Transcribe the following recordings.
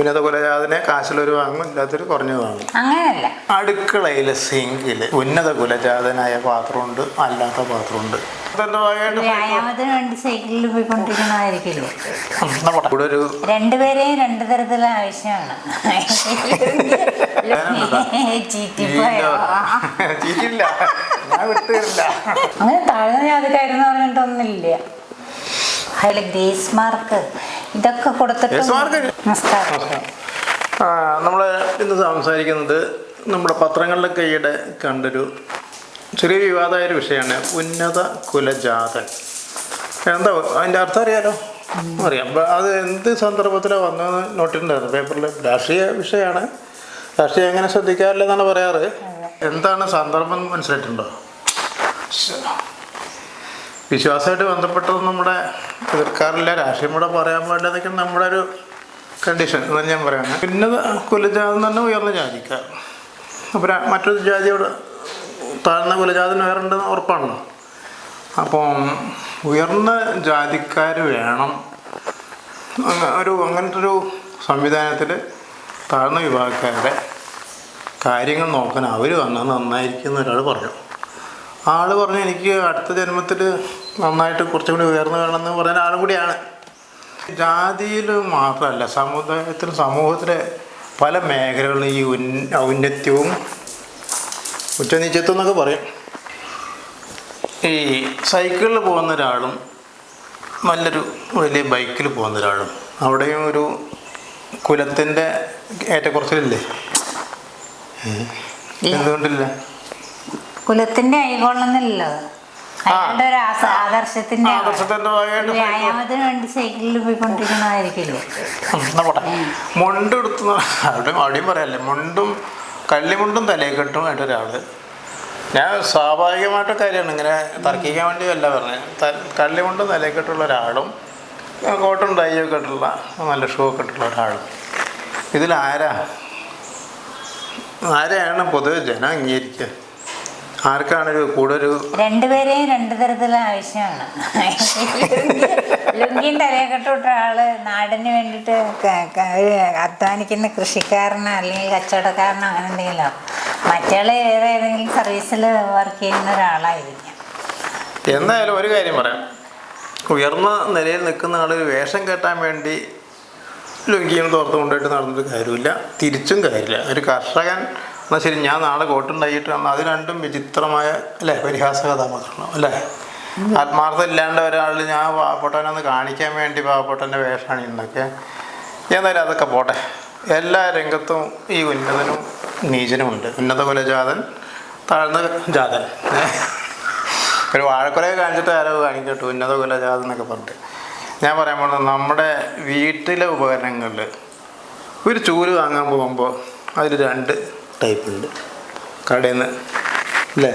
ഉന്നത കുലജാതനെ കാശിലൊരു വാങ്ങും ഇല്ലാത്തൊരു കുറഞ്ഞു വാങ്ങും. അങ്ങനെയല്ല. അടുക്കളയിലെ സിങ്കിൽ ഉന്നത കുലജാതനായ പാത്രമുണ്ട് അല്ലാത്ത പാത്രമുണ്ട്. വ്യായാമത്തിന് വേണ്ടി സൈക്കിളിൽ. ഇവിടെ ഒരു രണ്ടുപേരെയും രണ്ടു തരത്തിലുള്ള ആവശ്യമാണ്. ചീറ്റിപ്പോയോ? ചിരിയില്ല ഞാൻ വിട്ടുതരില്ല അങ്ങനെ താഴ്ന്ന ജാതിക്കാരെന്ന് പറഞ്ഞിട്ടൊന്നുമില്ല. അതിൽ ഗ്രേസ് മാർക്ക്. ഇതൊക്കെ കൊടുത്തിട്ട് നമസ്കാരം. നമ്മൾ ഇന്ന് സംസാരിക്കുന്നത് നമ്മുടെ പത്രങ്ങളിലൊക്കെ ഈയിടെ കണ്ടൊരു ചെറിയ വിവാദമായ ഒരു വിഷയമാണ്. ഉന്നത കുലജാതൻ. എന്താ അതിന്റെ അർത്ഥം അറിയാലോ? അറിയാം. അപ്പം അത് എന്ത് സന്ദർഭത്തിലാണ് വന്നതെന്ന് നോട്ടിട്ടുണ്ടായിരുന്നു. പേപ്പറിൽ രാഷ്ട്രീയ വിഷയമാണ്. രാഷ്ട്രീയം എങ്ങനെ ശ്രദ്ധിക്കാറില്ലെന്നാണ് പറയാറ്. എന്താണ് സന്ദർഭം മനസ്സിലായിട്ടുണ്ടോ? വിശ്വാസമായിട്ട് ബന്ധപ്പെട്ടത് നമ്മുടെ എതിർക്കാറില്ല. രാഷ്ട്രീയം കൂടെ പറയാൻ പാടില്ല എന്നൊക്കെ നമ്മുടെ ഒരു കണ്ടീഷൻ എന്നാണ് ഞാൻ പറയുന്നത് പിന്നെ കുലജാതം തന്നെ ഉയർന്ന ജാതിക്കാർ അപ്പോൾ മറ്റൊരു ജാതിയോട് താഴ്ന്ന കുലജാതിന് വേറെ ഉണ്ടെന്ന് ഉറപ്പാണല്ലോ. അപ്പം ഉയർന്ന ജാതിക്കാർ വേണം. ഒരു അങ്ങനത്തെ ഒരു സംവിധാനത്തിൽ താഴ്ന്ന വിഭാഗക്കാരുടെ കാര്യങ്ങൾ നോക്കാൻ അവർ വന്നാൽ നന്നായിരിക്കും എന്ന് ഒരാൾ പറഞ്ഞു. ആൾ പറഞ്ഞു എനിക്ക് അടുത്ത ജന്മത്തിൽ നന്നായിട്ട് കുറച്ചും കൂടി ഉയർന്നു വേണമെന്ന് പറയുന്ന ആളും കൂടിയാണ്. ജാതിയിൽ മാത്രമല്ല സമുദായത്തിൽ സമൂഹത്തിലെ പല മേഖലകളിലും ഈ ഔന്നത്യവും ഉച്ചനീച്ചത്വം എന്നൊക്കെ പറയും. ഈ സൈക്കിളിൽ പോകുന്ന ഒരാളും നല്ലൊരു വലിയ ബൈക്കിൽ പോകുന്ന ഒരാളും അവിടെയും ഒരു കുലത്തിന്റെ ഏറ്റക്കുറച്ചിലില്ലേ? എന്തുകൊണ്ടില്ല? കുലത്തിന്റെ ആയിക്കൊള്ളുന്നില്ലല്ലോ അയാളുടെ ഒരു ആസ- ആദർശത്തിന്റെ ഭാഗമായിട്ട് വ്യായാമത്തിന് വേണ്ടി സൈക്കിളിൽ പോയിക്കൊണ്ടിരിക്കുന്നതായിരിക്കില്ലേ എന്നാ പോട്ടെ. മുണ്ട് എടുത്തു അവിടെ അവിടെയും പറയാല്ലേ മുണ്ടും കള്ളിമുണ്ടും തലയിക്കെട്ടും ആയിട്ട് ഒരാൾ ഞാൻ സ്വാഭാവികമായിട്ട് കാര്യമാണ് ഇങ്ങനെ തർക്കിക്കാൻ വേണ്ടിയല്ല പറഞ്ഞത് കള്ളിമുണ്ടും തലയിക്കെട്ടുള്ള ഒരാളും കോട്ടും ടൈയൊക്കെ ഇട്ടുള്ള നല്ല ഷൂ ഒക്കെ ഇട്ടുള്ള ഒരാളും. ഇതിലാരാ ആരെയാണ് പൊതുവെ ജനം അംഗീകരിക്കുക ആർക്കാണ് ഒരു കൂടുതൽ രണ്ടുപേരെയും രണ്ടു തരത്തിലുള്ള ആവശ്യമാണ്. ലുങ്കിയും തലയൊക്കെ ഇട്ട ആൾ നാടിന് വേണ്ടിയിട്ട് ഒരു അധ്വാനിക്കുന്ന കൃഷിക്കാരനോ അല്ലെങ്കിൽ കച്ചവടക്കാരനോ അങ്ങനെ എന്തെങ്കിലും മറ്റാൾ വേറെ ഏതെങ്കിലും സർവീസിൽ വർക്ക് ചെയ്യുന്ന ഒരാളായിരിക്കും. എന്തായാലും ഒരു കാര്യം പറയാം. ഉയർന്ന നിലയിൽ നിൽക്കുന്ന ആൾ വേഷം കെട്ടാൻ വേണ്ടി ലുങ്കിയും തോർത്ത് കൊണ്ടുപോയിട്ട് നടന്നിട്ട് കാര്യമില്ല. തിരിച്ചും കാര്യമില്ല. ഒരു കർഷകൻ എന്നാൽ ശരി ഞാൻ നാളെ കോട്ടുണ്ടായിട്ട് വന്നാൽ അത് രണ്ടും വിചിത്രമായ അല്ലേ? പരിഹാസ കഥാപാത്രമാണ് അല്ലേ? ആത്മാർത്ഥം ഇല്ലാണ്ട് ഒരാൾ ഞാൻ പാവപ്പെട്ടവനൊന്ന് കാണിക്കാൻ വേണ്ടി പാവപ്പെട്ടന്റെ വേഷമാണ് ഇന്നൊക്കെ. എന്നാലും അതൊക്കെ പോട്ടെ. എല്ലാ രംഗത്തും ഈ ഉന്നതനും നീചനുമുണ്ട് ഉന്നത കുലജാതൻ താഴ്ന്ന ജാതൻ? ഒരു വാഴക്കുലയെ കാണിച്ചിട്ട് ആരോ കാണിക്കട്ടു ഉന്നത കുലജാതൻ എന്നൊക്കെ പറഞ്ഞിട്ട്. ഞാൻ പറയാൻ പോകുന്നത് നമ്മുടെ വീട്ടിലെ ഉപകരണങ്ങളിൽ ഒരു ചൂൽ വാങ്ങാൻ പോകുമ്പോൾ അതിൽ രണ്ട് ടൈപ്പ് ഉണ്ട്. കടയിൽ നിന്ന് അല്ലേ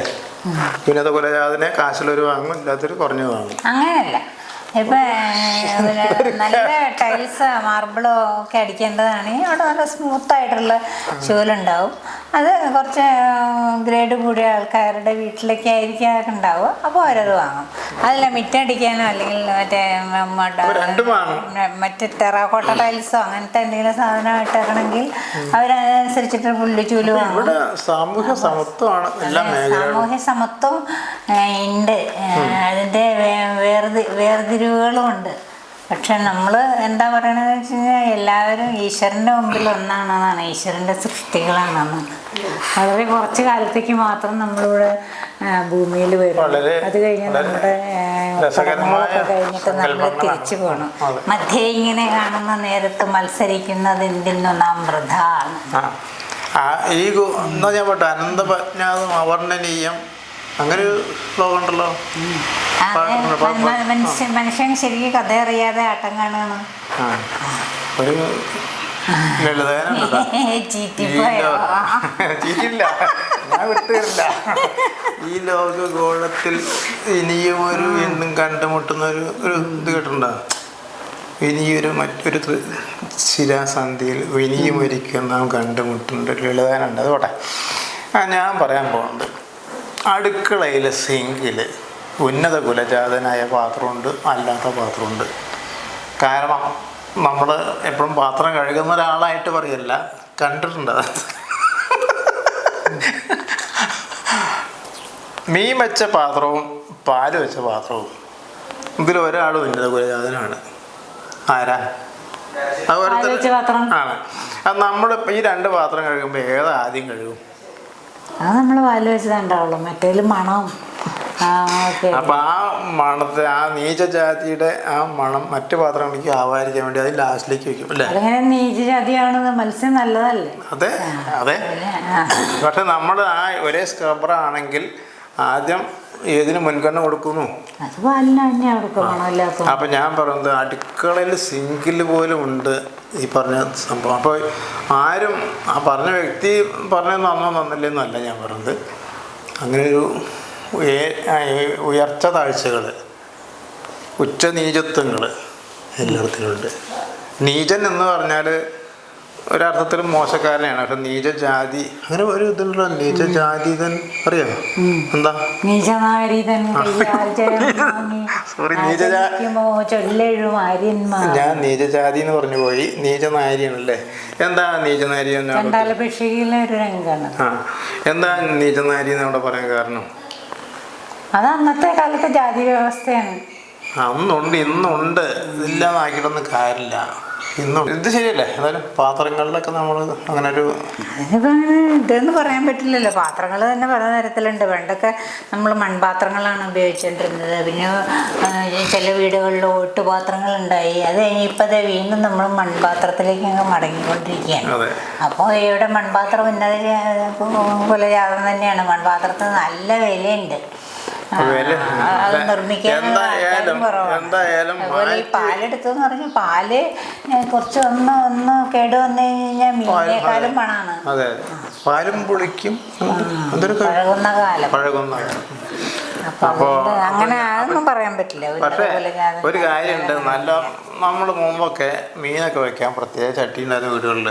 പിന്നെ അതുപോലെ അതിനെ കാശിലൊരു വാങ്ങും ഇല്ലാത്തൊരു കുറഞ്ഞു വാങ്ങും. അങ്ങനെയല്ല. ഇപ്പൊ നല്ല ടൈൽസ് മാർബിളോ ഒക്കെ അടിക്കേണ്ടതാണ്. അവിടെ നല്ല സ്മൂത്ത് ആയിട്ടുള്ള ചൂലുണ്ടാവും. അത് കുറച്ച് ഗ്രേഡ് കൂടിയ ആൾക്കാരുടെ വീട്ടിലൊക്കെ ആയിരിക്കും ഉണ്ടാവുക അപ്പോൾ അവരത് വാങ്ങും. അതല്ല മിറ്റടിക്കാനോ അല്ലെങ്കിൽ മറ്റേ മറ്റേ ടെറാക്കോട്ട ടൈൽസോ അങ്ങനത്തെ എന്തെങ്കിലും സാധനമായിട്ട് ഇറങ്ങണമെങ്കിൽ അവരനുസരിച്ചിട്ട് പുള്ളി ചൂൽ വാങ്ങും. സാമൂഹ്യ സമത്വമാണ് സാമൂഹ്യ സമത്വം ഉണ്ട്. വേ- വേർതി വേർതിരിവുകളും പക്ഷെ നമ്മൾ എന്താ പറയണതെന്ന് വെച്ച് കഴിഞ്ഞാൽ എല്ലാവരും ഈശ്വരന്റെ മുമ്പിൽ ഒന്നാണെന്നാണ്. ഈശ്വരന്റെ സൃഷ്ടികളാണെന്ന് വളരെ കുറച്ച് കാലത്തേക്ക് മാത്രം നമ്മളിവിടെ ഭൂമിയിൽ വരും. അത് കഴിഞ്ഞ് നമ്മുടെ കഴിഞ്ഞിട്ട് നമ്മൾ തിരിച്ചു പോകണം. മധ്യേ ഇങ്ങനെ കാണുന്ന നേരത്ത് മത്സരിക്കുന്നത് എന്തിനു നാം വൃഥ? ആ. ഈ ഞാൻ പോട്ടെ അനന്തപജ്ഞാതം അവർണനീയം അങ്ങനെ ഒരു ശ്ലോകം ഉണ്ടല്ലോ മനുഷ്യൻ മനുഷ്യൻ ശരിക്കും കഥ അറിയാതെ ആട്ടം കാണുകയാണ് ഒരു ചിരിയില്ല ഞാൻ വിട്ടുതരില്ല. ഈ ലോകഗോളത്തിൽ ഇനിയും ഒരു എന്നും കണ്ടുമുട്ടുന്ന ഒരു ഒരു ഇത് കേട്ടിട്ടുണ്ടോ? ഇനിയൊരു മറ്റൊരു ശിരാസന്ധിയിൽ ഇനിയും ഒരിക്കൽ നാം കണ്ടുമുട്ടുന്നുണ്ട് ഒരു ലളിതാനുണ്ട് അതോട്ടെ ആ ഞാൻ പറയാൻ പോകുന്നത് അടുക്കളയിലെ സിങ്കിൽ ഉന്നത കുലജാതനായ പാത്രമുണ്ട് അല്ലാത്ത പാത്രമുണ്ട്. കാരണം നമ്മൾ എപ്പോഴും പാത്രം കഴുകുന്ന ഒരാളായിട്ട് പറയല്ല കണ്ടിട്ടുണ്ട്. മീൻ വെച്ച പാത്രവും പാൽ വെച്ച പാത്രവും. ഇതിൽ ഒരാൾ ഉന്നത കുലജാതനാണ്. ആരാ? അത് ഓരോരുത്തർ- ആണ്. അത് നമ്മൾ ഈ രണ്ട് പാത്രം കഴുകുമ്പോൾ ഏതാ ആദ്യം കഴുകും? അത് നമ്മൾ വെച്ചതേ ഉണ്ടാവുള്ളൂ മറ്റേതിൽ മണവും അപ്പൊ ആ മണത്തെ ആ നീചജാതിയുടെ ആ മണം മറ്റു പാത്രങ്ങളിലേക്ക് ആവാതിരിക്കാൻ വേണ്ടി അത് ലാസ്റ്റിലേക്ക് വെക്കും അല്ലേ? അതിങ്ങനെ നീചജാതിയാണ് മത്സ്യം നല്ലതല്ലേ? അതെ അതെ. പക്ഷെ നമ്മൾ ആ ഒരേ സ്ക്രബർ ആണെങ്കിൽ ആദ്യം ഏതിന് മുൻഗണന കൊടുക്കുന്നു? അത് പാലിന് അപ്പം ഞാൻ പറയുന്നത് അടുക്കളയിൽ സിങ്കിൽ പോലും ഉണ്ട് ഈ പറഞ്ഞ സംഭവം. അപ്പോൾ ആരും ആ പറഞ്ഞ വ്യക്തി പറഞ്ഞ നന്നോ നന്നില്ലെന്നല്ല ഞാൻ പറയുന്നത്. അങ്ങനെ ഒരു ഉയർച്ച താഴ്ചകൾ ഉച്ച നീചത്വങ്ങൾ എല്ലായിടത്തിലുണ്ട് നീചൻ എന്ന് പറഞ്ഞാൽ ഒരർത്ഥത്തിൽ മോശക്കാരനെയാണ്. പക്ഷെ നീചജാതി അങ്ങനെ ഒരു ഇതുണ്ടല്ലോ നീചജാതീതൻ. അറിയാമോ എന്താ? സോറി ഞാൻ നീചജാതി എന്ന് പറഞ്ഞു പോയി. നീചനാരിയാണല്ലേ? എന്താ നീചനാരി എന്താ നീചനാരി എന്ന് അവിടെ പറയാൻ കാരണം? അത് അന്നത്തെ കാലത്തെ ജാതി വ്യവസ്ഥയാണ്. അന്നുണ്ട് ഇന്നുണ്ട്. ഇല്ലാതാക്കിയിട്ടൊന്നും കാര്യമില്ല. ഇന്നും ഇത് ശരിയല്ലേ? എന്തായാലും പാത്രങ്ങളിലൊക്കെ നമ്മൾ അങ്ങനെ ഒരു ഇതെന്ന് പറയാൻ പറ്റില്ലല്ലോ. പാത്രങ്ങൾ തന്നെ പല തരത്തിലുണ്ട്. പണ്ടൊക്കെ നമ്മൾ മൺപാത്രങ്ങളാണ് ഉപയോഗിച്ചുകൊണ്ടിരുന്നത് പിന്നെ ചില വീടുകളിൽ ഓട്ടുപാത്രങ്ങളുണ്ടായി. അത് കഴിഞ്ഞ് ഇപ്പം ദേ വീണ്ടും നമ്മൾ മൺപാത്രത്തിലേക്ക് അങ്ങ് മടങ്ങിക്കൊണ്ടിരിക്കുകയാണ്. അതെ. അപ്പോൾ ഇവിടെ മൺപാത്രം ഉന്നത കുലജാതം തന്നെയാണ്. മൺപാത്രത്തിന് നല്ല വിലയുണ്ട്. അത് നിർമ്മിക്കാനും എന്തായാലും അതുപോലെ ഈ പാലെടുത്തെന്ന് പറഞ്ഞു പാൽ കുറച്ച് ഒന്ന് ഒന്ന് കേട് വന്നു കഴിഞ്ഞാൽ മീനേക്കാളും പണാണ് അതെ. പാലും പുളിക്കും. പഴകുന്ന കാലം. പഴകുന്ന അപ്പൊ അങ്ങനെ അതൊന്നും പറയാൻ പറ്റില്ല. ഒരു പക്ഷേ ഒരു കാര്യമുണ്ട്. നല്ല നമ്മൾ മുമ്പൊക്കെ മീനൊക്കെ വെക്കാൻ പ്രത്യേക ചട്ടി ഉണ്ടായിരുന്ന വീടുകളിൽ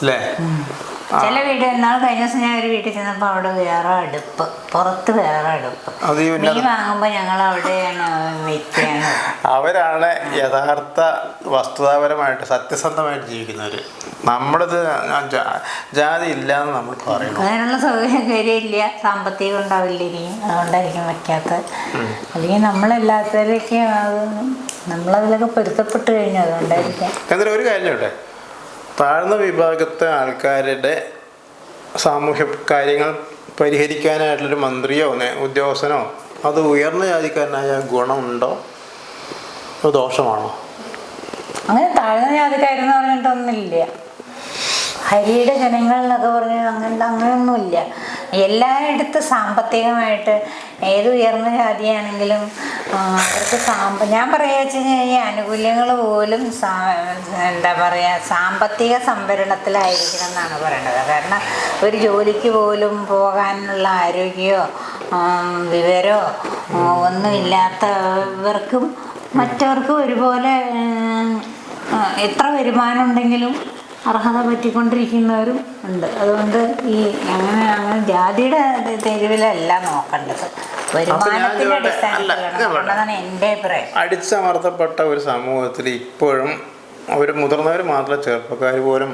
അല്ലേ ചില വീട് എന്നാൽ കഴിഞ്ഞ ദിവസം ഞാൻ ഒരു വീട്ടിൽ ചെന്നപ്പോൾ അവിടെ വേറെ അടുപ്പ് പുറത്ത് വേറെ അടുപ്പ്. മീൻ വാങ്ങുമ്പോൾ ഞങ്ങൾ അവിടെയാണ് അവരാണ് യഥാർത്ഥ വസ്തുതാപരമായിട്ട് സത്യസന്ധമായിട്ട് ജീവിക്കുന്നവര്. നമ്മളിത് ജാതി ഇല്ല എന്ന് നമ്മൾ പറയുന്നു. അതിനുള്ള സൗകര്യം ഇല്ല സാമ്പത്തികം ഉണ്ടാവില്ല ഇനിയും അതുകൊണ്ടായിരിക്കും വയ്ക്കാത്തത്. അല്ലെങ്കിൽ നമ്മളെല്ലാത്തവരൊക്കെ നമ്മളതിലൊക്കെ പൊരുത്തപ്പെട്ട് കഴിഞ്ഞു. അതുകൊണ്ടായിരിക്കാം. ഒരു കാര്യം ചോട്ടെ താഴ്ന്ന വിഭാഗത്തെ ആൾക്കാരുടെ സാമൂഹ്യ കാര്യങ്ങൾ പരിഹരിക്കാനായിട്ടുള്ളൊരു മന്ത്രിയോ ഉദ്യോഗസ്ഥനോ അത് ഉയർന്ന ജാതിക്കാരനായ ഗുണമുണ്ടോ? അതോ ദോഷമാണോ? അങ്ങനെ താഴ്ന്ന ജാതിക്കാരെന്ന് പറഞ്ഞിട്ടൊന്നുമില്ല. ഹരിയുടെ ജനങ്ങൾ എന്നൊക്കെ പറഞ്ഞ് അങ്ങനെ അങ്ങനെയൊന്നുമില്ല. എല്ലായിടത്തും സാമ്പത്തികമായിട്ട് ഏത് ഉയർന്ന ജാതിയാണെങ്കിലും അവർക്ക് സാമ്പ ഞാൻ പറയുക വെച്ച് കഴിഞ്ഞാൽ ഈ ആനുകൂല്യങ്ങൾ പോലും സാ- എന്താ പറയുക സാമ്പത്തിക സംഭരണത്തിലായിരിക്കണം എന്നാണ് പറയേണ്ടത് കാരണം ഒരു ജോലിക്ക് പോലും പോകാനുള്ള ആരോഗ്യമോ വിവരോ വിവരമോ ഒന്നുമില്ലാത്തവർക്കും മറ്റവർക്കും ഒരുപോലെ എത്ര വരുമാനം ഉണ്ടെങ്കിലും അർഹത പറ്റിക്കൊണ്ടിരിക്കുന്നവരും ഉണ്ട്. അതുകൊണ്ട് ഈ അങ്ങനെ അങ്ങനെ ജാതിയുടെ തെരുവിലല്ല നോക്കേണ്ടത്. വരുമാനത്തിന്റെ അടിസ്ഥാനത്തിലാണ് എന്റെ അഭിപ്രായം? അടിച്ചമർത്തപ്പെട്ട ഒരു സമൂഹത്തിൽ ഇപ്പോഴും അവർ മുതിർന്നവർ മാത്രം ചെറുപ്പക്കാർ പോലും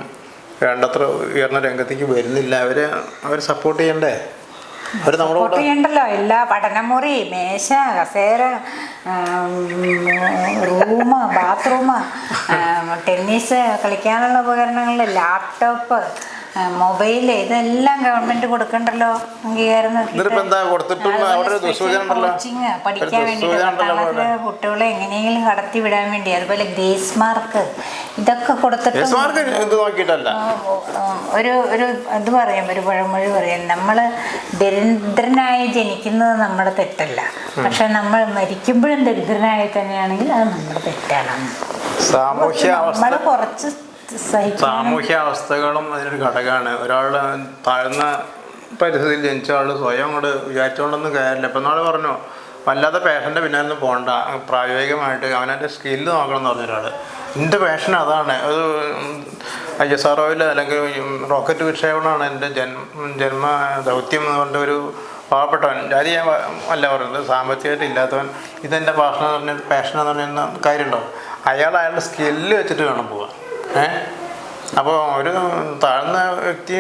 വേണ്ടത്ര ഉയർന്ന രംഗത്തേക്ക് വരുന്നില്ല. അവർ അവർ സപ്പോർട്ട് ചെയ്യണ്ടേ? അവർ നമ്മളോട് എല്ലാ പഠനമുറി മേശ കസേര റൂം ബാത്റൂം ടെന്നീസ് കളിക്കാനുള്ള ഉപകരണങ്ങൾ ലാപ്ടോപ്പ് മൊബൈൽ ഇതെല്ലാം ഗവൺമെന്റ് കൊടുക്കണ്ടല്ലോ? അംഗീകാരം കോച്ചിങ് പഠിക്കാൻ വേണ്ടി കുട്ടികളെ എങ്ങനെയെങ്കിലും കടത്തി വിടാൻ വേണ്ടി. അതുപോലെ ഗ്രേസ് മാർക്ക് ഇതൊക്കെ കൊടുത്തിട്ട് ഒരു ഒരു ഇത് പറയാം ഒരു പഴമൊഴി പറയാം. നമ്മൾ ദരിദ്രനായി ജനിക്കുന്നത് നമ്മുടെ തെറ്റല്ല. പക്ഷെ നമ്മൾ മരിക്കുമ്പോഴും ദരിദ്രനായി തന്നെയാണെങ്കിൽ അത് നമ്മുടെ തെറ്റാണ്. സാമൂഹ്യ നമ്മൾ കുറച്ച് സാമൂഹ്യ അവസ്ഥകളും അതിനൊരു ഘടകമാണ്. ഒരാൾ താഴ്ന്ന പരിസ്ഥിതിയിൽ ജനിച്ച ആൾ സ്വയം അങ്ങോട്ട് വിചാരിച്ചുകൊണ്ടൊന്നും കയറില്ല ഇപ്പം നാളെ പറഞ്ഞു വല്ലാത്ത പാഷന്റെ പിന്നാലെ ഒന്നും പോകണ്ട പ്രായോഗികമായിട്ട് അവനവന്റെ സ്കില്ല് നോക്കണം എന്ന് പറഞ്ഞ ഒരാൾ എന്റെ പാഷൻ അതാണ്. അത് ഐ എസ് ആർ ഒയിൽ അല്ലെങ്കിൽ റോക്കറ്റ് വിക്ഷേപണമാണ് എന്റെ ജന്മ ജന്മ ദൗത്യം എന്ന് പറഞ്ഞ ഒരു പാവപ്പെട്ടവൻ ജാതി ഞാൻ അല്ല പറയുന്നത്. സാമ്പത്തികമായിട്ട് ഇല്ലാത്തവൻ. ഇതെന്റെ പാഷൻ എന്ന് പറഞ്ഞ പാഷൻ എന്ന് പറഞ്ഞ കാര്യമുണ്ടോ? അയാൾ അയാളുടെ സ്കില്ല് വെച്ചിട്ട് വേണം പോവാൻ. ഏ അപ്പോൾ ഒരു താഴ്ന്ന വ്യക്തി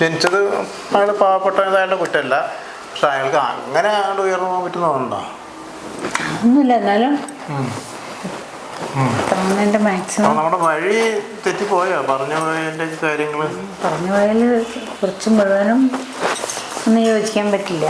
ജനിച്ചത് അയാൾ പാവപ്പെട്ട അയാളുടെ കുറ്റമല്ല. പക്ഷെ അയാൾക്ക് അങ്ങനെ അയാൾ ഉയർന്നു പോകാൻ പറ്റുന്നതുണ്ടോ ഒന്നുമില്ല എന്നാലും നമ്മുടെ വഴി തെറ്റിപ്പോയോ? പറഞ്ഞു പോയതിന്റെ കാര്യങ്ങൾ പറഞ്ഞു പോയാൽ കുറച്ച് മുഴുവനും ഒന്നും യോജിക്കാൻ പറ്റില്ല.